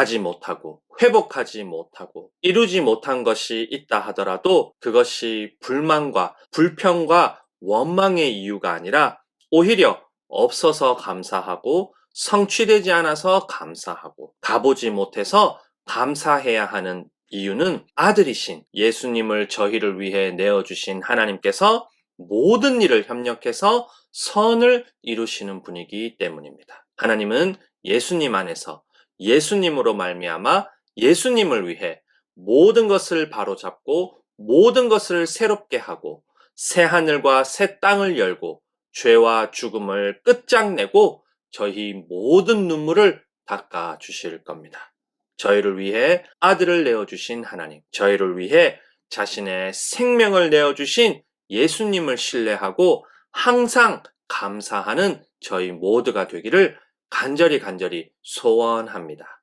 가지 못하고 회복하지 못하고 이루지 못한 것이 있다 하더라도 그것이 불만과 불평과 원망의 이유가 아니라 오히려 없어서 감사하고 성취되지 않아서 감사하고 가보지 못해서 감사해야 하는 이유는 아들이신 예수님을 저희를 위해 내어주신 하나님께서 모든 일을 협력해서 선을 이루시는 분이기 때문입니다. 하나님은 예수님 안에서 예수님으로 말미암아 예수님을 위해 모든 것을 바로잡고 모든 것을 새롭게 하고 새 하늘과 새 땅을 열고 죄와 죽음을 끝장내고 저희 모든 눈물을 닦아 주실 겁니다. 저희를 위해 아들을 내어 주신 하나님, 저희를 위해 자신의 생명을 내어 주신 예수님을 신뢰하고 항상 감사하는 저희 모두가 되기를 간절히 간절히 소원합니다.